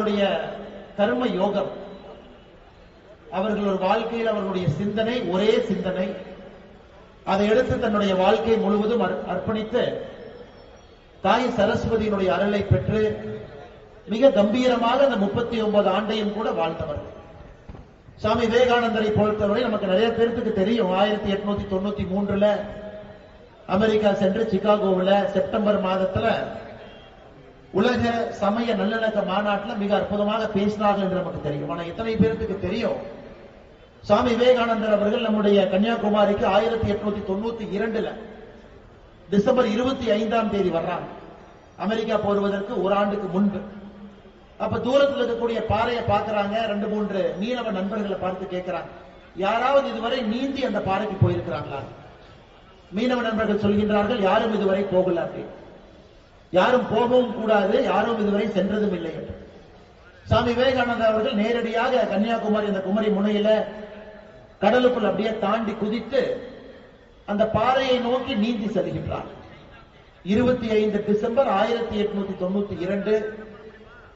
அவர்களுடைய கர்ம யோகம். அவர்கள் ஒரு வாழ்க்கையில் அவர்களுடைய சிந்தனை ஒரே சிந்தனை. அதை எடுத்து தன்னுடைய வாழ்க்கை முழுவதும் அர்ப்பணித்து தாய் சரஸ்வதியினுடைய அருளை பெற்று மிக கம்பீரமாக அந்த முப்பத்தி ஒன்பது ஆண்டையும் கூட வாழ்ந்தவர். சுவாமி விவேகானந்தரை பொறுத்தவரை நமக்கு நிறைய பேருக்கு தெரியும். ஆயிரத்தி எட்நூத்தி தொண்ணூத்தி மூன்றுல அமெரிக்கா சென்று சிகாகோவில் செப்டம்பர் மாதத்துல உலக சமய நல்லிணக்க மாநாட்டுல மிக அற்புதமாக பேசினார்கள் என்று நமக்கு தெரியும். ஆனால் எத்தனை பேருக்கு தெரியும்? சுவாமி விவேகானந்தர் அவர்கள் நம்முடைய கன்னியாகுமரிக்கு ஆயிரத்தி எட்நூத்தி தொண்ணூத்தி இரண்டுல டிசம்பர் இருபத்தி ஐந்தாம் தேதி வர்றாங்க. அமெரிக்கா போடுவதற்கு ஒரு ஆண்டுக்கு முன்பு. அப்ப தூரத்தில் இருக்கக்கூடிய பாறையை பார்க்கறாங்க. ரெண்டு மூன்று மீனவ நண்பர்களை பார்த்து கேட்கிறாங்க. யாராவது இதுவரை நீந்தி அந்த பாறைக்கு போயிருக்கிறாங்களா மீனவ நண்பர்கள் சொல்கின்றார்கள் யாரும் இதுவரை போகல அப்படின்னு. யாரும் போகவும் கூடாது யாரும் இதுவரை சென்றதும் இல்லை என்று. சுவாமி விவேகானந்தர் அவர்கள் நேரடியாக கன்னியாகுமரி அந்த குமரி முனையில கடலுக்குள் அப்படியே தாண்டி குதித்து அந்த பாறையை நோக்கி நீந்தி செல்கின்றார். இருபத்தி ஐந்து டிசம்பர் ஆயிரத்தி எட்நூத்தி தொண்ணூத்தி இரண்டு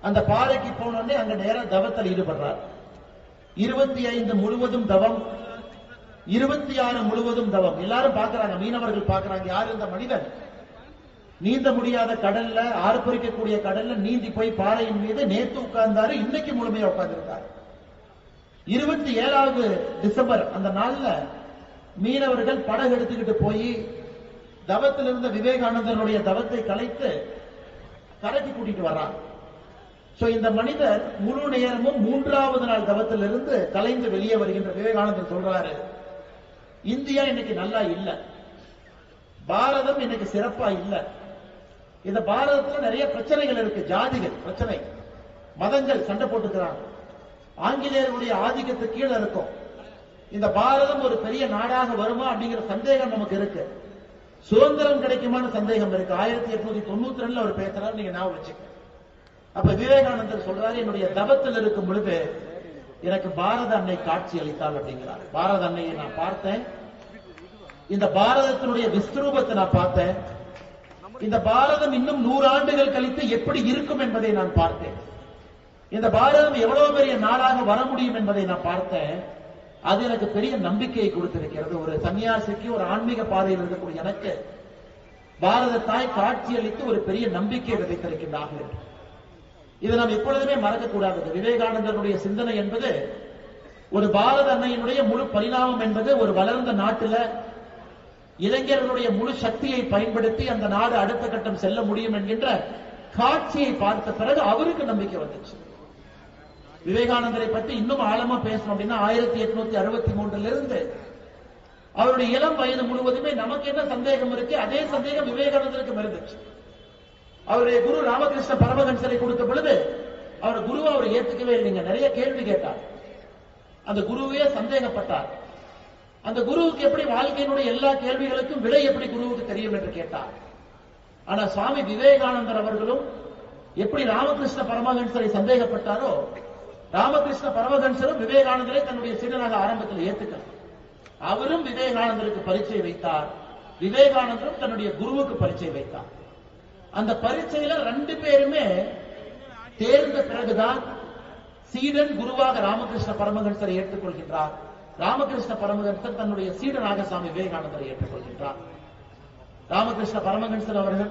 அந்த பாறைக்கு போனோடனே அங்க நேரம் தவத்தில் ஈடுபடுறார். இருபத்தி ஐந்து முழுவதும் தவம் இருபத்தி ஆறு முழுவதும் தவம். எல்லாரும் பாக்குறாங்க மீனவர்கள் பாக்குறாங்க யார் இந்த மனிதன்? நீந்த முடியாத கடல்ல ஆர்ப்பரிக்கக்கூடிய கடல்ல நீந்தி போய் பாறையின் மீது நேத்து உட்கார்ந்தாரு இன்னைக்கு முழுமையா உட்கார்ந்திருக்காரு. இருபத்தி ஏழாவது டிசம்பர் அந்த நாள்ல மீனவர்கள் படகு எடுத்துக்கிட்டு போய் தவத்தில் இருந்த விவேகானந்தனுடைய தவத்தை கலைத்து கரைக்கு கூட்டிட்டு வர்றாங்க. சோ இந்த மனிதர் முழு நேரமும் மூன்றாவது நாள் தவத்திலிருந்து கலைந்து வெளியே வருகின்ற விவேகானந்தர் சொல்றாரு இந்தியா இன்னைக்கு நல்லா இல்லை. பாரதம் இன்னைக்கு சிறப்பா இல்ல. இந்த பாரதத்துல நிறைய பிரச்சனைகள் இருக்கு ஜாதிகள் பிரச்சனை. மதங்கள் சண்டை போட்டுக்கிறாங்க. ஆங்கிலேயருடைய ஆதிக்கத்துக்கு கீழே இருக்கும். இந்த பாரதம் ஒரு பெரிய நாடாக வருமா அப்படிங்கிற சந்தேகம் நமக்கு இருக்கு. சுதந்திரம் கிடைக்குமான சந்தேகம் இருக்கு. ஆயிரத்தி எட்நூத்தி தொண்ணூத்தி ரெண்டுல அவர் பேசுறாரு நீங்க ஞாபகம் வச்சுக்க அப்ப விவேகானந்தர் சொல்றாரு என்னுடைய தபத்தில் இருக்கும் பொழுது எனக்கு பாரத அன்னை காட்சி அளித்தாள் அப்படிங்கிறார். பாரத அன்னையை நான் பார்த்தேன். இந்த பாரதத்தினுடைய விஸ்வரூபத்தை நான் பார்த்தேன். இந்த பாரதம் இன்னும் நூறு ஆண்டுகள் கழித்து எப்படி இருக்கும் என்பதை நான் பார்த்தேன். இந்த பாரதம் எவ்வளவு பெரிய நாடாக வர முடியும் என்பதை நான் பார்த்தேன். அது எனக்கு பெரிய நம்பிக்கையை கொடுத்திருக்கிறது. ஒரு சன்னியாசிக்கு ஒரு ஆன்மீக பாதையில் இருக்கக்கூடிய எனக்கு பாரத தாய் காட்சி அளித்து ஒரு பெரிய நம்பிக்கை விதைத்திருக்கின்றார்கள். என்று. இதை நாம் எப்பொழுதுமே மறக்கக்கூடாது. விவேகானந்தருடைய சிந்தனை என்பது ஒரு பாரத அன்னையினுடைய முழு பரிணாமம் என்பது ஒரு வளர்ந்த நாட்டுல இளைஞர்களுடைய முழு சக்தியை பயன்படுத்தி அந்த நாடு அடுத்த கட்டம் செல்ல முடியும் என்கின்ற காட்சியை பார்த்த பிறகு அவருக்கு நம்பிக்கை வந்துச்சு. விவேகானந்தரை பற்றி இன்னும் ஆழமா பேசணும் அப்படின்னா ஆயிரத்தி எட்நூத்தி அறுபத்தி மூன்றுல இருந்து அவருடைய இளம் வயது முழுவதுமே நமக்கு என்ன சந்தேகம் இருக்கு? அதே சந்தேகம் விவேகானந்தருக்கும் இருந்துச்சு அவருடைய குரு ராமகிருஷ்ண பரமகன்சரை கொடுத்த பொழுது அவர் குருவை அவர் ஏத்துக்கவே இல்லைங்க. நிறைய கேள்வி கேட்டார். அந்த குருவே சந்தேகப்பட்டார். அந்த குருவுக்கு எப்படி வாழ்க்கையினுடைய எல்லா கேள்விகளுக்கும் விடை எப்படி குருவுக்கு தெரியும் என்று கேட்டார். ஆனா சுவாமி விவேகானந்தர் அவர்களும் எப்படி ராமகிருஷ்ண பரமஹன்சரை சந்தேகப்பட்டாரோ ராமகிருஷ்ண பரமஹன்சரும் விவேகானந்தரை தன்னுடைய சீடனாக ஆரம்பத்தில் ஏத்துக்கல. அவரும் விவேகானந்தருக்கு பரிச்சை வைத்தார். விவேகானந்தரும் தன்னுடைய குருவுக்கு பரிச்சை வைத்தார். அந்த பரீட்சையில ரெண்டு பேருமே தேர்ந்த பிறகுதான் சீடன் குருவாக ராமகிருஷ்ண பரமஹன்சரை ஏற்றுக்கொள்கின்றார். ராமகிருஷ்ண பரமகன்சர் தன்னுடைய சீடனாக சுவாமி விவேகானந்தரை ஏற்றுக்கொள்கின்றார். ராமகிருஷ்ண பரமகன்சர் அவர்கள்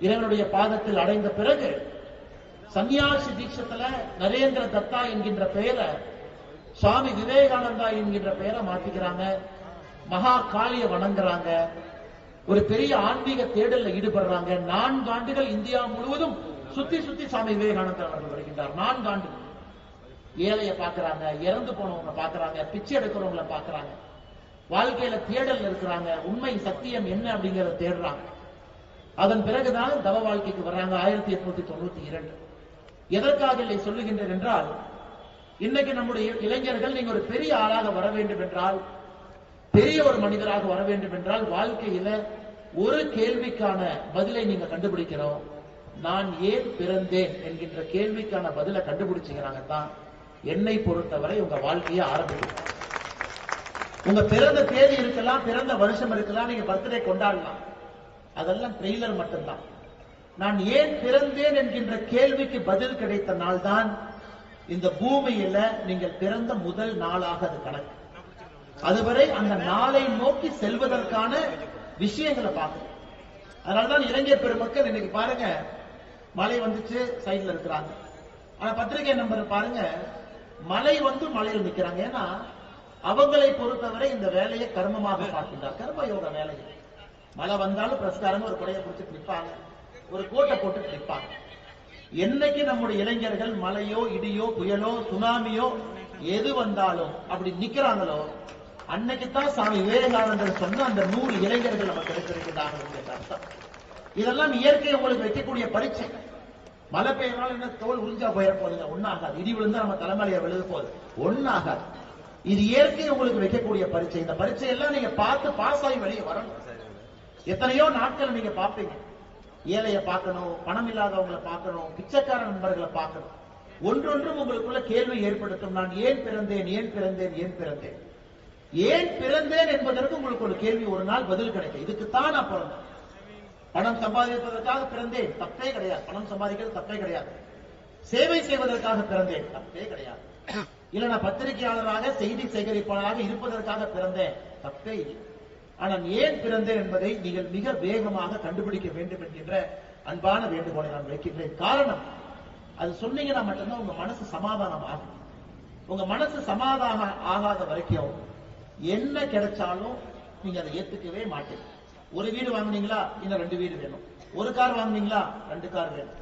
இறைவனுடைய பாதத்தில் அடைந்த பிறகு சன்னியாசி தீட்சத்துல நரேந்திர தத்தா என்கின்ற பெயரை சுவாமி விவேகானந்தா என்கின்ற பெயரை மாத்திக்கிறாங்க. மகா காளிய வணங்குறாங்க. ஒரு பெரிய ஆன்மீக தேடல்ல ஈடுபடுறாங்க. நான்கு ஆண்டுகள் இந்தியா முழுவதும் சுத்தி சுத்தி சுவாமி விவேகானந்தர் அவர்கள் வருகின்றார். நான்கு ஆண்டுகள். ஏழைய பாக்குறாங்க இறந்து போனவங்க பாக்குறாங்க பிச்சை எடுக்கிறவங்கள பாக்குறாங்க வாழ்க்கையில தேடல் இருக்கிறாங்க உண்மை சத்தியம் என்ன அப்படிங்கறத தேடுறாங்க. அதன் பிறகுதான் தவ வாழ்க்கைக்கு வர்றாங்க ஆயிரத்தி எட்நூத்தி தொண்ணூத்தி இரண்டு. எதற்காக இதை சொல்லுகின்றேன் என்றால் இன்னைக்கு நம்முடைய இளைஞர்கள் நீங்க ஒரு பெரிய ஆளாக வர வேண்டும் என்றால் பெரிய ஒரு மனிதராக வர வேண்டும் என்றால் வாழ்க்கையில ஒரு கேள்விக்கான பதிலை நீங்க கண்டுபிடிக்கிறோம். நான் ஏன் பிறந்தேன் என்கின்ற கேள்விக்கான பதிலை கண்டுபிடிச்சுக்கிறாங்க தான் என்னை பொறுத்தவரை உங்க வாழ்க்கையை ஆரம்பிக்கும். உங்க பிறந்த தேதி இருக்கலாம் பிறந்த வருஷம் இருக்கலாம் நீங்க பர்த்டே கொண்டாடலாம். அதெல்லாம் ட்ரெய்லர் மட்டும்தான். நான் ஏன் பிறந்தேன் என்கின்ற கேள்விக்கு பதில் கிடைத்த நாள்தான் இந்த பூமியில நீங்கள் பிறந்த முதல் நாளாக அது கணக்கு. அதுவரை அந்த நாளை நோக்கி செல்வதற்கான விஷயங்களை பார்க்கணும். அதனாலதான் இளைஞர் பெருமக்கள் இன்னைக்கு பாருங்க மழை வந்துச்சு சைடுல இருக்கிறாங்க. ஆனா பத்திரிகை நம்பர் பாருங்க மலை வந்து மலையில் நிக்கிறாங்க ஏன்னா அவங்களை பொறுத்தவரை இந்த வேலையை கர்மமாக பார்க்கின்றார். கர்ம யோக வேலையை மழை வந்தாலும் பிரஸ்காரங்க ஒரு குடையை பிடிச்சிட்டு நிற்பாங்க. ஒரு கோட்டை போட்டு நிற்பாங்க. என்னைக்கு நம்முடைய இளைஞர்கள் மலையோ இடியோ புயலோ சுனாமியோ எது வந்தாலும் அப்படி நிக்கிறாங்களோ அன்னைக்குத்தான் சாமி விவேகானந்தர் சொன்ன அந்த நூறு இளைஞர்கள் நமக்கு கிடைத்திருக்கிறார்கள் அர்த்தம். இதெல்லாம் இயற்கை உங்களுக்கு வைக்கக்கூடிய பரீட்சை. மழை பெய்யறனால என்ன தோல் உறிஞ்சா போயிட போகுதுங்க. ஒன்னாகாது இடி விழுந்தா நம்ம தலைமையில விழுது போகுது. ஒன்னாகாது இது இயற்கை உங்களுக்கு வைக்கக்கூடிய பரீட்சை. இந்த பரீட்சை எல்லாம் நீங்க பார்த்து பாஸ் ஆகி வெளியே வரணும். எத்தனையோ நாட்கள் நீங்க பார்ப்பீங்க. ஏழைய பார்க்கணும் பணம் இல்லாதவங்களை பார்க்கணும் பிச்சைக்கார நண்பர்களை பார்க்கணும். ஒன்றொன்றும் உங்களுக்குள்ள கேள்வி ஏற்படுத்தும். நான் ஏன் பிறந்தேன் ஏன் பிறந்தேன் ஏன் பிறந்தேன்? ஏன் பிறந்தேன் என்பதற்கு உங்களுக்கு ஒரு கேள்வி ஒரு நாள் பதில் கிடைக்கும். இதுக்குத்தான் நான் பிறந்தேன். பணம் சம்பாதிப்பதற்காக பிறந்தேன். தப்பே கிடையாது. பணம் சம்பாதிக்கிறது தப்பே கிடையாது. சேவை செய்வதற்காக பிறந்தேன். தப்பே கிடையாது. இல்ல நான் பத்திரிகையாளராக செய்தி சேகரிப்பாளராக இருப்பதற்காக பிறந்தேன். தப்பே இல்லை. ஆனால் ஏன் பிறந்தேன் என்பதை நீங்கள் மிக வேகமாக கண்டுபிடிக்க வேண்டும் என்கின்ற அன்பான வேண்டுகோளை நான் வைக்கின்றேன் காரணம் அது சொன்னீங்கன்னா மட்டும்தான் உங்க மனசு சமாதானம் ஆகும். உங்க மனசு சமாதானம் ஆகாத வரைக்கும் என்ன கிடைச்சாலும் நீங்க அதை ஏத்துக்கவே மாட்டீங்க. ஒரு வீடு வாங்குனீங்களா? இன்னும் ரெண்டு வீடு வேணும். ஒரு கார் வாங்குனீங்களா? ரெண்டு கார் வேணும்.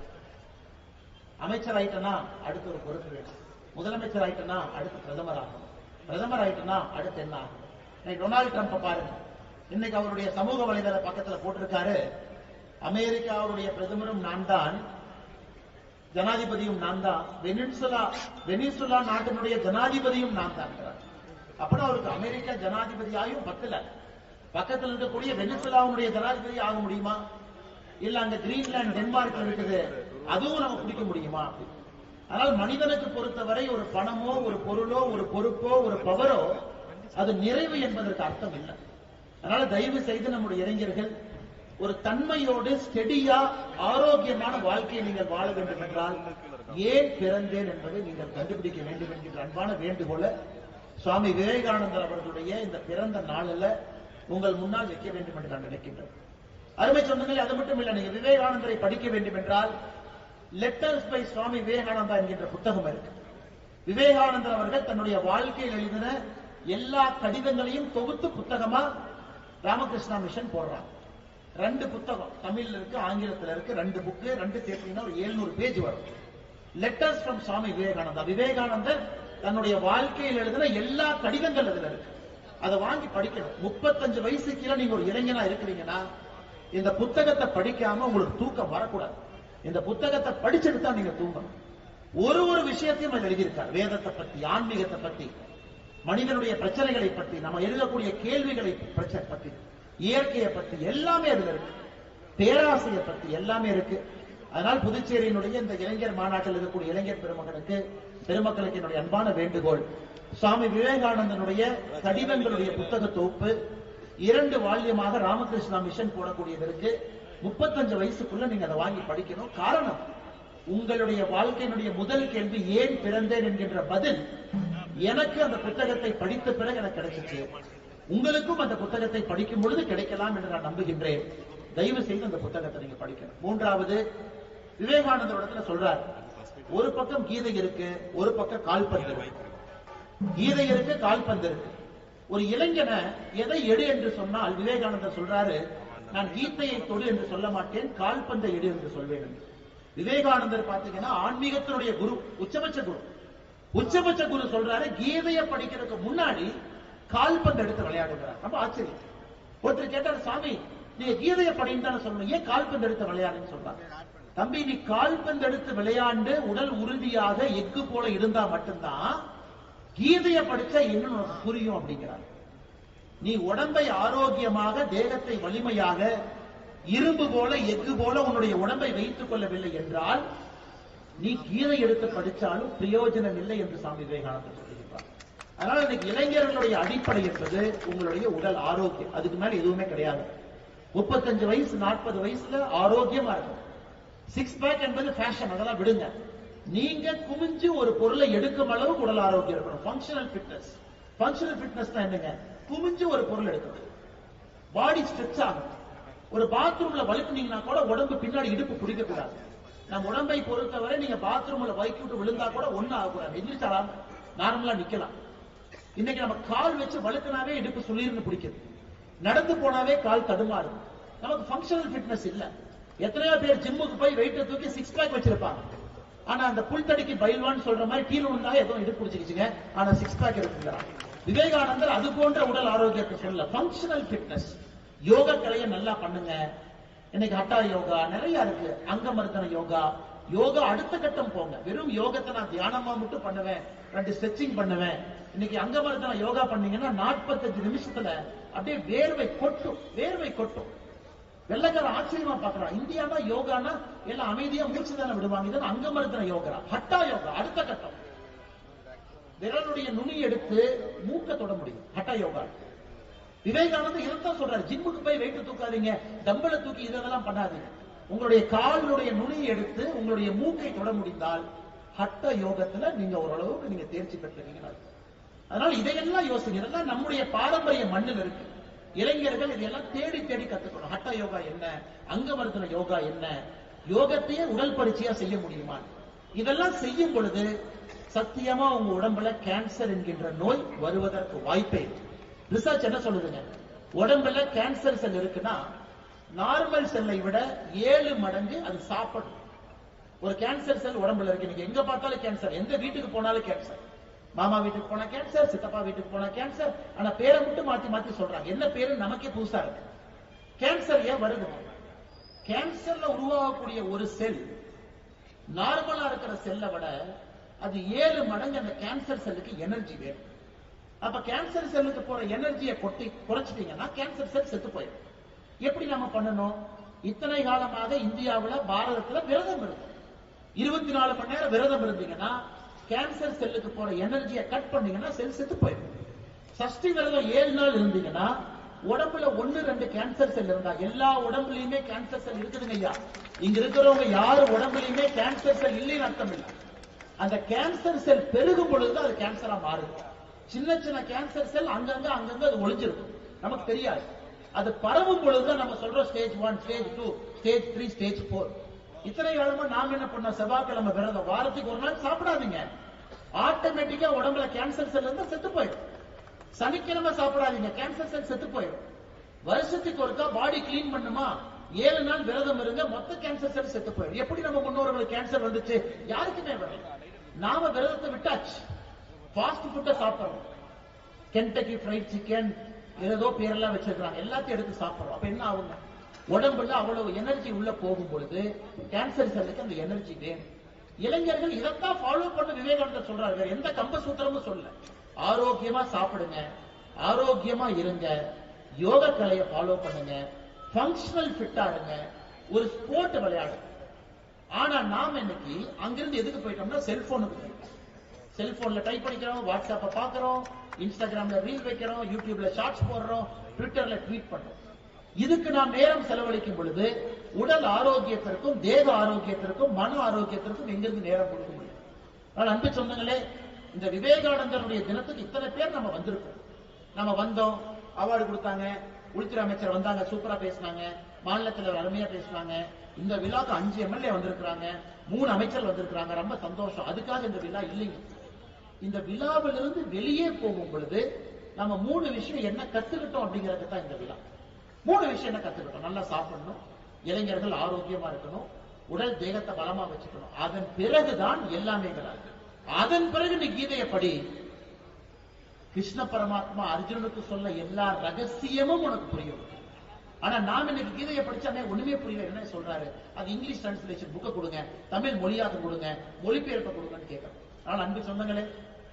அமைச்சர் ஆயிட்டனா அடுத்து ஒரு பொறுப்பு வேணும். முதலமைச்சர் ஆயிட்டனா அடுத்து பிரதமர் ஆகணும். பிரதமர் ஆயிட்டனா அடுத்து என்ன ஆகணும்? இன்னைக்கு டொனால்டு ட்ரம்ப் பாருங்க. இன்னைக்கு அவருடைய சமூக வலைதள பக்கத்துல போட்டிருக்காரு. அமெரிக்காவுடைய பிரதமரும் நான் தான் ஜனாதிபதியும் நான் தான் வெனிசுலா வெனிசுலா நாட்டினுடைய ஜனாதிபதியும் நான் தான். அப்படின்னா அவருக்கு அமெரிக்கா ஜனாதிபதியாயும் பத்தல. பக்கத்தில் இருக்கக்கூடிய வெனிசுலாவுடைய ஜனாதிபதி ஆக முடியுமா? இல்ல அந்த கிரீன்லாந்து டென்மார்க்ல இருக்குது அதுவும் நம்ம பிடிக்க முடியுமா? ஆனால் மனிதனுக்கு பொறுத்தவரை ஒரு பணமோ ஒரு பொருளோ ஒரு பொறுப்போ ஒரு பவரோ அது நிறைவு என்பதற்கு அர்த்தம் இல்லை. அதனால தயவு செய்து நம்முடைய இளைஞர்கள் ஒரு தன்மையோடு ஸ்டெடியா ஆரோக்கியமான வாழ்க்கையை நீங்கள் வாழ வேண்டும் என்றால் ஏன் பிறந்தேன் என்பதை நீங்கள் கண்டுபிடிக்க வேண்டும் என்கின்ற அன்பான வேண்டுகோளை சுவாமி விவேகானந்தர் அவர்களுடைய இந்த பிறந்த நாளில் உங்கள் முன்னால் வைக்க வேண்டும் என்று நான் நினைக்கின்றேன். அருமை சொந்தங்களே அது மட்டும் இல்ல நீங்க விவேகானந்தரை படிக்க வேண்டும் என்றால் லெட்டர்ஸ் பை சுவாமி விவேகானந்தா என்கின்ற புத்தகம் இருக்கு. விவேகானந்தர் அவர்கள் தன்னுடைய வாழ்க்கையில் எழுதின எல்லா கடிதங்களையும் தொகுத்து புத்தகமா ராமகிருஷ்ணா மிஷன் போடுறாங்க ரெண்டு புத்தகம் தமிழ்ல இருக்கு ஆங்கிலத்துல இருக்கு ரெண்டு புக்கு ரெண்டு சேர்த்தீங்கன்னா ஒரு 700 பேஜ் வரும். Letters from Swami Vivekananda. விவேகானந்தர் தன்னுடைய வாழ்க்கையில் எழுதின எல்லா கடிதங்கள் அதுல இருக்கு. அதை வாங்கி படிக்கணும். முப்பத்தஞ்சு வயசு கீழே நீங்க ஒரு இளைஞனா இருக்கிறீங்கன்னா இந்த புத்தகத்தை படிக்காம உங்களுக்கு தூக்கம் வரக்கூடாது. இந்த புத்தகத்தை படிச்சுட்டு தான் நீங்க தூங்கணும். ஒரு ஒரு விஷயத்தையும் அவர் எழுதியிருக்கார். வேதத்தை பத்தி ஆன்மீகத்தை பத்தி மனிதனுடைய பிரச்சனைகளை பற்றி நம்ம எழுதக்கூடிய கேள்விகளை பிரச்சனை பத்தி இயற்கையை பத்தி எல்லாமே அதுல இருக்கு. பேராசையை பத்தி எல்லாமே இருக்கு. அதனால் புதுச்சேரியினுடைய இந்த இளைஞர் மாநாட்டில் இருக்கக்கூடிய இளைஞர் பெருமக்களுக்கு பெருமக்களுக்கு என்னுடைய அன்பான வேண்டுகோள். சுவாமி விவேகானந்தனுடைய கடிதங்களுடைய புத்தக தொகுப்பு இரண்டு வால்யமாக ராமகிருஷ்ணா மிஷன் போடக்கூடியது இருக்கு முப்பத்தஞ்சு வயசுக்குள்ள நீங்க அதை வாங்கி படிக்கணும். காரணம் உங்களுடைய வாழ்க்கையினுடைய முதல் கேள்வி ஏன் பிறந்தேன்? என்கின்ற பதில். எனக்கு அந்த புத்தகத்தை படித்த பிறகு எனக்கு கிடைச்சிச்சு. உங்களுக்கும் அந்த புத்தகத்தை படிக்கும் பொழுது கிடைக்கலாம் என்று நான் நம்புகின்றேன். தயவு செய்து அந்த புத்தகத்தை நீங்க படிக்கணும். மூன்றாவது விவேகானந்தர் இடத்துல சொல்றார் ஒரு பக்கம் கீதை இருக்கு ஒரு பக்கம் கால்பந்து இருக்கு. கீதை இருக்கு கால்பந்து இருக்கு. ஒரு இளைஞனை எதை எடு என்று சொன்னால் விவேகானந்தர் சொல்றாரு நான் கீதையை தொடு என்று சொல்ல மாட்டேன் கால்பந்தை எடு என்று சொல்வேன் என்று. விவேகானந்தர் பாத்தீங்கன்னா ஆன்மீகத்தினுடைய குரு உச்சபட்ச குரு. உச்சபட்ச குரு சொல்றாரு கீதையை படிக்கிறதுக்கு முன்னாடி கால்பந்து எடுத்து விளையாடுகிறார். ரொம்ப ஆச்சரியம். ஒருத்தர் கேட்டார் சாமி நீங்க கீதையை படின்னு தானே சொல்லணும் ஏன் கால்பந்து எடுத்து விளையாடுன்னு சொல்றாங்க தம்பி நீ கால்பந்து எடுத்து விளையாண்டு உடல் உறுதியாக எக்கு போல இருந்தா மட்டும்தான் கீதையை படிச்சா இன்னும் உனக்கு புரியும் அப்படிங்கிறார். நீ உடம்பை ஆரோக்கியமாக தேகத்தை வலிமையாக இரும்பு போல எஃகு போல உன்னுடைய உடம்பை வைத்துக் கொள்ளவில்லை என்றால் நீ கீதை எடுத்து படிச்சாலும் பிரயோஜனம் இல்லை என்று சாமி விவேகானந்தர் சொல்லியிருப்பார். அதனால இன்னைக்கு இளைஞர்களுடைய அடிப்படை என்பது உங்களுடைய உடல் ஆரோக்கியம். அதுக்கு மேல எதுவுமே கிடையாது. முப்பத்தஞ்சு வயசு நாற்பது வயசுல ஆரோக்கியமா இருக்கும். சிக்ஸ் பேக் என்பது ஃபேஷன் அதெல்லாம் விடுங்க. நீங்க குமிஞ்சு ஒரு பொருளை எடுக்கும் அளவுக்கு உடல் ஆரோக்கியம் இருக்கணும். ஃபங்க்ஷனல் ஃபிட்னஸ் ஃபங்க்ஷனல் ஃபிட்னஸ் தான் என்னங்க? குமிஞ்சு ஒரு பொருள் எடுக்கணும். பாடி ஸ்ட்ரெச் ஆகும் ஒரு பாத்ரூம்ல வலிப்புனீங்கன்னா கூட உடம்பு பின்னாடி இடுப்பு பிடிக்க கூடாது நம்ம உடம்பை பொறுத்தவரை நீங்க பாத்ரூம்ல வைக்கி விட்டு விழுந்தா கூட ஒண்ணு ஆகக்கூடாது. எந்திரிச்சாலாம் நார்மலா நிக்கலாம். இன்னைக்கு நம்ம கால் வச்சு வழுக்கினாவே இடுப்பு சுளீர்னு பிடிக்குது. நடந்து போனாவே கால் தடுமாறு நமக்கு ஃபங்க்ஷனல் ஃபிட்னஸ் இல்ல. எத்தனையோ பேர் ஜிம்முக்கு போய் வெயிட்ட தூக்கி சிக்ஸ் பேக் வச்சிருப்பாங்க. ஆனா அந்த புல்தடிக்கு பயில்வான்னு சொல்ற மாதிரி கீழே விழுந்தா எதுவும் இது பிடிச்சிக்கிச்சுங்க. ஆனா சிக்ஸ் பேக் இருக்குங்கிறான் விவேகானந்தர் அது போன்ற உடல் ஆரோக்கியத்தை சொல்லல. ஃபங்க்ஷனல் ஃபிட்னஸ் யோக கலையை நல்லா பண்ணுங்க. இன்னைக்கு ஹட்டா யோகா நிறைய இருக்கு. அங்கமர்தன யோகா. யோகா அடுத்த கட்டம் போங்க. வெறும் யோகத்தை நான் தியானமா மட்டும் பண்ணுவேன். ரெண்டு ஸ்ட்ரெச்சிங் பண்ணுவேன். இன்னைக்கு அங்கமர்தன யோகா பண்ணீங்கன்னா நாற்பத்தஞ்சு நிமிஷத்துல அப்படியே வேர்வை கொட்டும். வேர்வை கொட்டும். வெள்ளக்கார ஆச்சரியமா பாக்குறான் இந்தியானா யோகானா? எல்லாம் அமைதியா மூச்சு தானே விடுவாங்க. இதெல்லாம் மருத்துவ யோகா. ஹட்டா யோகா அடுத்த கட்டம். விரலுடைய நுனி எடுத்து மூக்க தொட முடியும். ஹட்டா யோகா. விவேகானந்தர் இதைத்தான் சொல்றாரு. ஜிம்முக்கு போய் வெயிட் தூக்காதீங்க. டம்பளை தூக்கி இதெல்லாம் பண்ணாதீங்க. உங்களுடைய காலினுடைய நுனியை எடுத்து உங்களுடைய மூக்கை தொட முடிந்தால் ஹட்ட யோகத்துல நீங்க ஓரளவுக்கு நீங்க தேர்ச்சி பெற்றுறீங்க அதனால இதையெல்லாம் யோசிங்க. இதெல்லாம் நம்முடைய பாரம்பரிய மண்ணில் இருக்கு. இளைஞர்கள் இதையெல்லாம் தேடி தேடி கத்துக்கணும். ஹட்ட யோகா என்ன? அங்கவர்தன யோகா என்ன? யோகத்தையே உடல் பயிற்சியா செய்ய முடியுமா? இதெல்லாம் செய்யும் பொழுது சத்தியமா உங்க உடம்புல கேன்சர் என்கின்ற நோய் வருவதற்கு வாய்ப்பே ரிசர்ச் என்ன சொல்லுதுங்க? உடம்புல கேன்சர் செல் இருக்குன்னா நார்மல் செல்லை விட ஏழு மடங்கு அது சாப்பிடும். ஒரு கேன்சர் செல் உடம்புல இருக்கு. நீங்க எங்க பார்த்தாலும் கேன்சர் எந்த வீட்டுக்கு போனாலும் கேன்சர் மாமா வீட்டுக்கு போனா கேன்சர் சித்தப்பா வீட்டுக்கு போனா கேன்சர் ஆனா பேரை மட்டும் மாத்தி மாத்தி சொல்றாங்க. என்ன பேரு நமக்கே புதுசா இருக்கு. கேன்சர் ஏன் வருது கேன்சர்ல உருவாகக்கூடிய ஒரு செல் நார்மலா இருக்கிற செல்லை விட அது ஏழு மடங்கு அந்த கேன்சர் செல்லுக்கு எனர்ஜி வேணும். அப்ப கேன்சர் செல்லுக்கு போற எனர்ஜியை கொட்டி குறைச்சிட்டீங்கன்னா கேன்சர் செல் செத்து போயிடும். எப்படி நம்ம பண்ணணும்? இத்தனை காலமாக இந்தியாவுல பாரதத்துல விரதம் இருக்கு இருபத்தி நாலு மணி நேரம் விரதம் இருந்தீங்கன்னா கேன்சர் செல்லுக்கு போற எனர்ஜியை கட் பண்ணீங்கன்னா செல் செத்து போயிடும். சஷ்டி விரதம் ஏழு நாள் இருந்தீங்கன்னா உடம்புல ஒண்ணு ரெண்டு கேன்சர் செல் இருந்தா எல்லா உடம்புலயுமே கேன்சர் செல் இருக்குதுங்க ஐயா. இங்க இருக்கிறவங்க யாரு உடம்புலயுமே கேன்சர் செல் இல்லைன்னு அர்த்தம் இல்லை. அந்த கேன்சர் செல் பெருகும் பொழுது அது கேன்சரா மாறுது. சின்ன சின்ன கேன்சர் செல் அங்கங்க அங்கங்க அது ஒளிஞ்சிருக்கும் நமக்கு தெரியாது. அது பரவும் பொழுது நம்ம சொல்றோம் stage one stage two stage three stage four இத்தனை காலமா நாம என்ன பண்ணோம்? செவ்வாய்க்கிழமை விரதம். வாரத்துக்கு ஒரு நாள் சாப்பிடாதீங்க. ஆட்டோமேட்டிக்கா உடம்புல கேன்சர் செல் இருந்தா செத்து போயிடும். சனிக்கிழமை சாப்பிடாதீங்க. கேன்சர் செல் செத்து போயிடும். வருஷத்துக்கு ஒருக்கா பாடி கிளீன் பண்ணுமா? ஏழு நாள் விரதம் இருங்க மொத்த கேன்சர் செல் செத்து போயிடும். எப்படி நம்ம முன்னோர்களுக்கு கேன்சர் வந்துச்சு? யாருக்குமே வரல. நாம விரதத்தை விட்டாச்சு. ஃபாஸ்ட் ஃபுட்டை சாப்பிடுறோம். கென்டக்கி ஃப்ரைட் சிக்கன் ஏதோ பேரெல்லாம் வச்சிருக்காங்க எல்லாத்தையும் எடுத்து சாப்பிடுறோம். அப்ப என்ன ஆகுங்க? உடம்புல அவ்வளவு எனர்ஜி உள்ள போகும் பொழுது கேன்சர் செல்லுக்கு அந்த எனர்ஜி வேணும் இளைஞர்கள் இதைத்தான் ஃபாலோ பண்ண விவேகானந்தர் சொல்றாரு. எந்த கம்ப சூத்திரமும் சொல்ல ஆரோக்கியமா சாப்பிடுங்க ஆரோக்கியமா இருங்க யோக கலையை ஃபாலோ பண்ணுங்க ஃபங்க்ஷனல் ஃபிட்டா இருங்க ஒரு ஸ்போர்ட் விளையாடுங்க. ஆனா நாம இன்னைக்கு அங்கிருந்து எதுக்கு போயிட்டோம்னா செல்போனுக்கு செல்போன்ல டைப் பண்ணிக்கிறோம் வாட்ஸ்அப்ப பாக்குறோம் இன்ஸ்டாகிராம்ல ரீல் வைக்கிறோம் யூடியூப்ல ஷார்ட்ஸ் போடுறோம் ட்விட்டர்ல ட்வீட் பண்றோம். இதுக்கு நாம் நேரம் செலவழிக்கும் பொழுது உடல் ஆரோக்கியத்திற்கும் தேக ஆரோக்கியத்திற்கும் மன ஆரோக்கியத்திற்கும் எங்கிருந்து நேரம் கொடுக்க முடியும்? ஆனால் அன்பு சொந்தங்களே இந்த விவேகானந்தருடைய தினத்துக்கு இத்தனை பேர் நம்ம வந்திருக்கோம். நம்ம வந்தோம் அவார்டு கொடுத்தாங்க உள்துறை அமைச்சர் வந்தாங்க சூப்பரா பேசினாங்க மாநில தலைவர் அருமையா பேசினாங்க. இந்த விழாக்கு அஞ்சு எம்எல்ஏ வந்திருக்கிறாங்க மூணு அமைச்சர் வந்திருக்கிறாங்க. ரொம்ப சந்தோஷம். அதுக்காக இந்த விழா இல்லைங்க. இந்த விழாவிலிருந்து வெளியே போகும் பொழுது நம்ம மூணு விஷயம் என்ன கத்துக்கிட்டோம் அப்படிங்கிறது தான் இந்த விழா. மூணு விஷயம் என்ன கத்துக்கிட்டோம்? நல்லா சாப்பிடணும் இளைஞர்கள் ஆரோக்கியமா இருக்கணும் உடல் தேகத்தை பலமா வச்சுக்கணும். அதன் பிறகுதான் எல்லாமே அதன் பிறகு நீ கீதையை படி. கிருஷ்ண பரமாத்மா அர்ஜுனனுக்கு சொல்ல எல்லா ரகசியமும் உனக்கு புரியும். ஆனா நாம் இன்னைக்கு கீதையை படிச்சாமே ஒண்ணுமே புரியல. என்ன சொல்றாரு? அது இங்கிலீஷ் டிரான்ஸ்லேஷன் புக்கை கொடுங்க தமிழ் மொழியாக கொடுங்க மொழிபெயர்ப்பை கொடுங்கன்னு கேட்கறோம். ஆனால் அன்பு சொந்தங்களே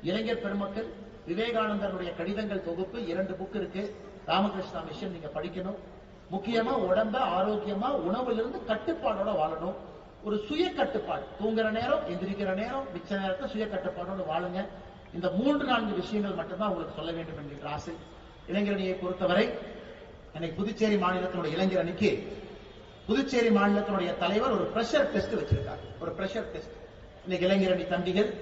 இளைஞர் பெருமக்கள் விவேகானந்தருடைய கடிதங்கள் தொகுப்பு இரண்டு புக் இருக்கு. ராமகிருஷ்ணா மிஷன் நீங்க படிக்கணும். முக்கியமா உடம்ப ஆரோக்கியமா உணவுல இருந்து கட்டுப்பாடோட வாழணும். ஒரு சுய கட்டுப்பாடு. தூங்குற நேரம் எந்திரிக்கிற நேரம் மிச்ச நேரத்தை சுய கட்டுப்பாடோட வாழுங்க. இந்த மூன்று நான்கு விஷயங்கள் மட்டும்தான் உங்களுக்கு சொல்ல வேண்டும் என்கின்ற ஆசை. இளைஞரணியை பொறுத்தவரை இன்னைக்கு புதுச்சேரி மாநிலத்தினுடைய இளைஞரணிக்கு புதுச்சேரி மாநிலத்தினுடைய தலைவர் ஒரு பிரஷர் டெஸ்ட் வச்சிருக்காரு. ஒரு பிரஷர் டெஸ்ட் இன்னைக்கு இளைஞரணி தம்பிகள்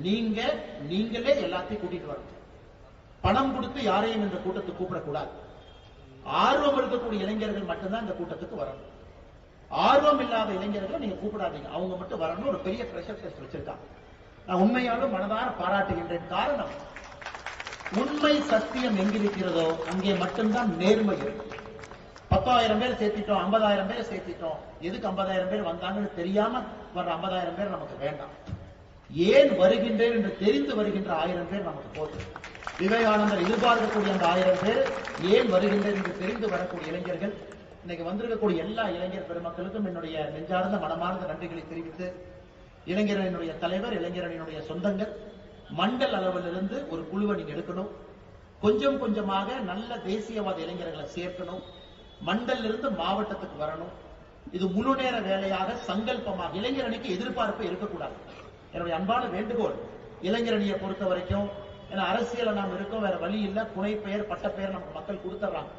நீங்க நீங்களே எல்லாத்தையும் கூட்டிட்டு வரணும். பணம் கொடுத்து யாரையும் இந்த கூட்டத்துக்கு கூப்பிடக்கூடாது. ஆர்வம் இருக்கக்கூடிய இளைஞர்கள் மட்டும்தான் இந்த கூட்டத்துக்கு வரணும். ஆர்வம் இல்லாத இளைஞர்களை நீங்க கூப்பிடாதீங்க. அவங்க மட்டும் வரணும் ஒரு பெரிய பிரஷர் டெஸ்ட் வச்சிருக்காங்க. நான் உண்மையாலும் மனதார பாராட்டுகின்றேன். காரணம் உண்மை சத்தியம் எங்கிருக்கிறதோ அங்கே மட்டும்தான் நேர்மை இருக்கு. பத்தாயிரம் பேர் சேர்த்திட்டோம் ஐம்பதாயிரம் பேர் சேர்த்திட்டோம். எதுக்கு ஐம்பதாயிரம் பேர் வந்தாங்கன்னு தெரியாம வர்ற ஐம்பதாயிரம் பேர் நமக்கு வேண்டாம். ஏன் வருகின்றேன் என்று தெரிந்து வருகின்ற ஆயிரம் பேர் நமக்கு போதும். விவேகானந்தர் எதிர்பார்க்கக்கூடிய அந்த ஆயிரம் பேர் ஏன் வருகின்றேன் என்று தெரிந்து வரக்கூடிய இளைஞர்கள் இன்னைக்கு வந்திருக்கக்கூடிய எல்லா இளைஞர் பெருமக்களுக்கும் என்னுடைய நெஞ்சார்ந்த மனமார்ந்த நன்றிகளை தெரிவித்து இளைஞரணியினுடைய தலைவர் இளைஞரணியினுடைய சொந்தங்கள் மண்டல் அளவிலிருந்து ஒரு குழுவை நீங்க எடுக்கணும். கொஞ்சம் கொஞ்சமாக நல்ல தேசியவாத இளைஞர்களை சேர்க்கணும். மண்டல்ல இருந்து மாவட்டத்துக்கு வரணும். இது முழு நேர வேலையாக சங்கல்பமாக இளைஞரணிக்கு எதிர்பார்ப்பு இருக்கக்கூடாது. என்னுடைய அன்பான வேண்டுகோள் இளைஞரணியை பொறுத்த வரைக்கும் ஏன்னா அரசியல நாம் இருக்கோம் வேற வழி இல்ல. புனை பெயர் பட்ட பெயர் நமக்கு மக்கள் கொடுத்துட்றாங்க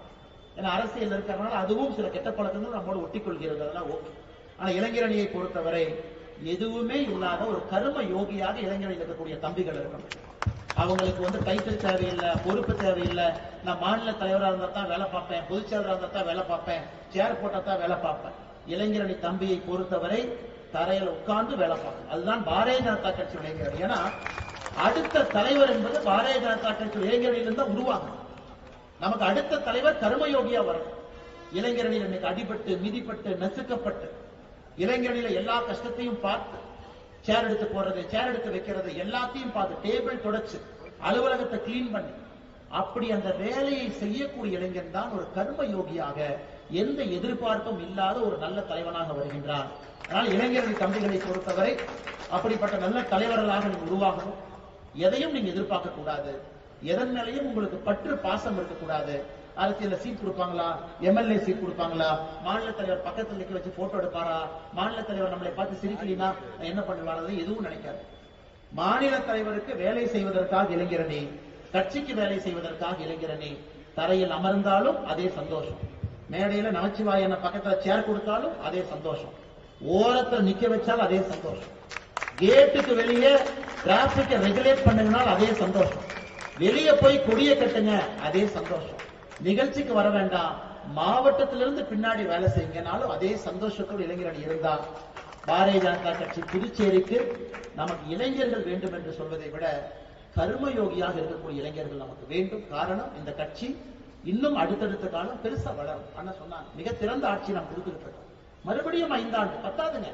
ஏன்னா அரசியல் இருக்கிறதுனால அதுவும் சில கெட்ட பழக்கங்கள் நம்மோடு ஒட்டிக்கொள்கிறது. அதெல்லாம் ஓகே. ஆனா இளைஞரணியை பொறுத்தவரை எதுவுமே இல்லாத ஒரு கரும யோகியாக இளைஞரில் இருக்கக்கூடிய தம்பிகள் இருக்கணும். அவங்களுக்கு வந்து டைட்டில் தேவையில்லை பொறுப்பு தேவையில்லை. நான் மாநில தலைவரா இருந்தா தான் வேலை பார்ப்பேன் பொதுச் செயலராக இருந்தா தான் வேலை பார்ப்பேன் சேர் போட்டா தான் வேலை பார்ப்பேன். இளைஞரணி தம்பியை பொறுத்தவரை தரையில உட்கார்ந்து வேலை பார்க்கணும் அதுதான் பாரதிய ஜனதா கட்சி இளைஞரணி ஏன்னா அடுத்த தலைவர் என்பது பாரதிய ஜனதா கட்சி இளைஞர்களிலிருந்து உருவாகும். நமக்கு அடுத்த தலைவர் கர்மயோகியா வரும் இளைஞர்களில் இன்னைக்கு அடிபட்டு மிதிப்பட்டு நசுக்கப்பட்டு இளைஞர்களில் எல்லா கஷ்டத்தையும் பார்த்து சேர் எடுத்து போறது சேர் எடுத்து வைக்கிறது எல்லாத்தையும் பார்த்து டேபிள் தொடச்சு அலுவலகத்தை கிளீன் பண்ணி அப்படி அந்த வேலையை செய்யக்கூடிய இளைஞன் தான் ஒரு கர்ம யோகியாக எந்த எதிர்பார்ப்பும் இல்லாத ஒரு நல்ல தலைவனாக வருகின்றார். அதனால் இளைஞர்கள் தம்பிகளை பொறுத்தவரை அப்படிப்பட்ட நல்ல தலைவர்களாக உருவாகணும். எதையும் நீங்க எதிர்பார்க்க கூடாது. எதன் மேலையும் உங்களுக்கு பற்று பாசம் இருக்கக்கூடாது. அரசியல சீட் கொடுப்பாங்களா? எம்எல்ஏ சீட் கொடுப்பாங்களா? மாநில தலைவர் பக்கத்துல நிக்க வச்சு போட்டோ எடுப்பாரா? மாநில தலைவர் நம்மளை பார்த்து சிரிக்கலினா? என்ன பண்ணுவாரது எதுவும் நினைக்காது. மாநில தலைவருக்கு வேலை செய்வதற்காக இளைஞரணி கட்சிக்கு வேலை செய்வதற்காக இளைஞரணி தரையில் அமர்ந்தாலும் அதே சந்தோஷம். மேடையில நமச்சிவாயன பக்கத்துல சேர் கொடுத்தாலும் அதே சந்தோஷம். ஓரத்துல நிக்க வச்சாலும் அதே சந்தோஷம். கேட்டுக்கு வெளியே டிராபிக்க ரெகுலேட் பண்ணுங்கனால அதே சந்தோஷம். வெளியே போய் கொடிய கட்டுங்க அதே சந்தோஷம். நிகழ்ச்சிக்கு வர வேண்டாம். மாவட்டத்திலிருந்து பின்னாடி வேலை செய்யுங்கனாலும் அதே சந்தோஷத்தோடு இளைஞரணி இருந்தா பாரதிய ஜனதா கட்சி புதுச்சேரிக்கு நமக்கு இளைஞர்கள் வேண்டும் என்று சொல்வதை விட கர்மயோகியாக இருக்கக்கூடிய இளைஞர்கள் நமக்கு வேண்டும். காரணம் இந்த கட்சி இன்னும் அடுத்தடுத்த காலம் பெருசா வளரும். ஆனா சொன்னாங்க மிக சிறந்த ஆட்சி நாம் கொடுத்துட்டு இருக்கோம். மறுபடியும் ஐந்தாண்டு பத்தாதுங்க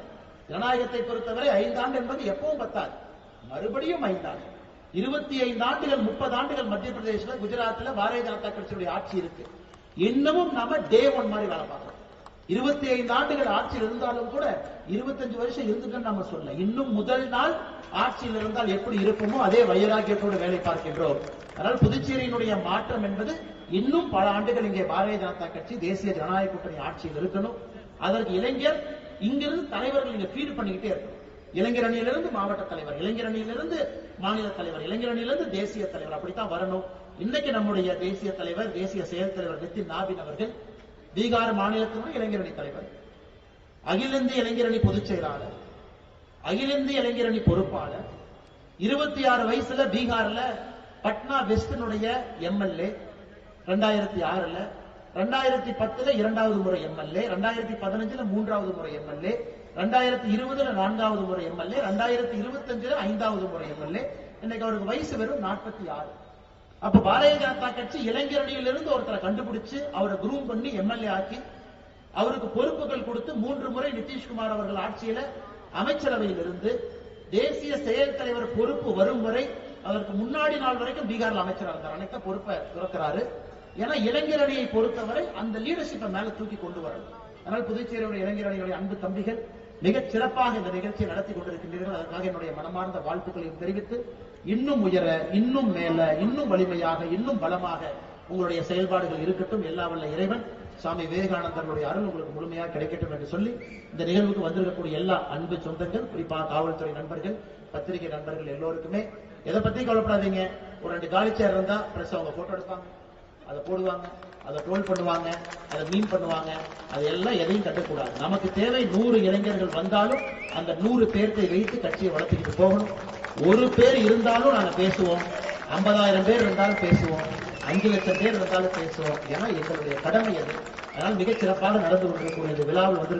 ஜனநாயகத்தை பொறுத்தவரை ஐந்தாண்டு என்பது எப்பவும் பத்தாது. மறுபடியும் ஐந்தாண்டு இருபத்தி ஐந்து ஆண்டுகள் முப்பது ஆண்டுகள் மத்திய பிரதேசல குஜராத்தில் பாரதிய ஜனதா கட்சியுடைய ஆட்சி இருக்கு. இன்னமும் நாம டே ஒன் மாதிரி வேலை பார்க்கணும் இருபத்தி ஐந்து ஆண்டுகள் ஆட்சியில் இருந்தாலும் கூட இருபத்தஞ்சு வருஷம் இருந்துட்டோம்னு நம்ம சொல்ல இன்னும் முதல் நாள் ஆட்சியில் இருந்தால் எப்படி இருக்குமோ அதே வைராக்கியத்தோடு வேலை பார்க்கின்றோம். அதனால் புதுச்சேரியினுடைய மாற்றம் என்பது இன்னும் பல ஆண்டுகள் இங்கே பாரதிய ஜனதா கட்சி தேசிய ஜனநாயக கூட்டணி ஆட்சியில் இருக்கணும். அதற்கு இளைஞர் இங்கிருந்து தலைவர்கள் நீங்க ஃபீட் பண்ணிக்கிட்டே இருக்கணும். இளைஞர் அணியிலிருந்து மாவட்ட தலைவர் இளைஞர் அணியிலிருந்து மாநில தலைவர் இளைஞர் அணியிலிருந்து தேசிய தலைவர் அப்படித்தான் வரணும். இன்னைக்கு நம்முடைய தேசிய தலைவர் தேசிய செயல் தலைவர் நிதின் நாபின் அவர்கள் பீகார் மாநிலத்தினுடைய இளைஞரணி தலைவர். அகில இந்திய இளைஞரணி பொதுச் செயலாளர் அகில இந்திய இளைஞரணி பொறுப்பாளர் இருபத்தி ஆறு வயசுல பீகார்ல பட்னா வெஸ்டினுடைய எம்எல்ஏ ரெண்டாயிரத்தி ஆறுல ரெண்டாயிரத்தி பத்துல இரண்டாவது முறை எம்எல்ஏ ரெண்டாயிரத்தி பதினஞ்சுல மூன்றாவது முறை எம்எல்ஏ ரெண்டாயிரத்தி இருபதுல நான்காவது முறை எம்எல்ஏ ரெண்டாயிரத்தி இருபத்தி அஞ்சுல ஐந்தாவது முறை எம்எல்ஏ இன்னைக்கு அவருக்கு வயசு வெறும் நாற்பத்தி ஆறு. அப்ப பாரதிய ஜனதா கட்சி இளைஞரணியிலிருந்து ஒருத்தரை கண்டுபிடிச்சு அவரை குரூம் பண்ணி எம்எல்ஏ ஆக்கி அவருக்கு பொறுப்புகள் கொடுத்து மூன்று முறை நிதிஷ்குமார் அவர்கள் ஆட்சியில அமைச்சரவையில் இருந்து தேசிய செயல் தலைவர் பொறுப்பு வரும் வரை அதற்கு முன்னாடி நாள் வரைக்கும் பீகார்ல அமைச்சராக இருந்தார். அனைத்த பொறுப்பை துறக்கிறாரு. ஏன்னா இளைஞர் அணியை பொறுத்தவரை அந்த லீடர்ஷிப்பை மேல தூக்கி கொண்டு வரணும். அதனால் புதுச்சேரியுடைய இளைஞரணியுடைய அன்பு தம்பிகள் மிகச் சிறப்பாக இந்த நிகழ்ச்சியை நடத்தி கொண்டிருக்கின்றீர்கள். அதற்காக என்னுடைய மனமார்ந்த வாழ்த்துக்களையும் தெரிவித்து இன்னும் உயர இன்னும் மேல இன்னும் வலிமையாக இன்னும் பலமாக உங்களுடைய செயல்பாடுகள் இருக்கட்டும். எல்லா வல்ல இறைவன் சுவாமி விவேகானந்தருடைய அருள் உங்களுக்கு முழுமையாக கிடைக்கட்டும் என்று சொல்லி இந்த நிகழ்வுக்கு வந்திருக்கக்கூடிய எல்லா அன்பு சொந்தங்கள் குறிப்பாக காவல்துறை நண்பர்கள் பத்திரிகை நண்பர்கள் எல்லோருக்குமே எதை பத்தி கவலைப்படாதீங்க. ஒரு ரெண்டு காலி சேர் இருந்தா பிரஸ் அவங்க போட்டோ எடுப்பாங்க. அதை போடுவாங்க அதை ட்ரோல் பண்ணுவாங்க அதை மீன் பண்ணுவாங்க அதெல்லாம் எதையும் கட்டக்கூடாது நமக்கு தேவை நூறு இளைஞர்கள் வந்தாலும் அந்த நூறு பேர்த்தை வைத்து கட்சியை வளர்த்துக்கிட்டு போகணும். ஒரு பேர் இருந்தாலும் நாங்க பேசுவோம். ஐம்பதாயிரம் பேர் இருந்தாலும் பேசுவோம். அஞ்சு லட்சம் பேர் இருந்தாலும் பேசுவோம். ஏன்னா எங்களுடைய கடமை அது. அதனால் மிகச்சிறப்பாக நடந்து கொண்டிருக்கக்கூடிய விழாவில் வந்து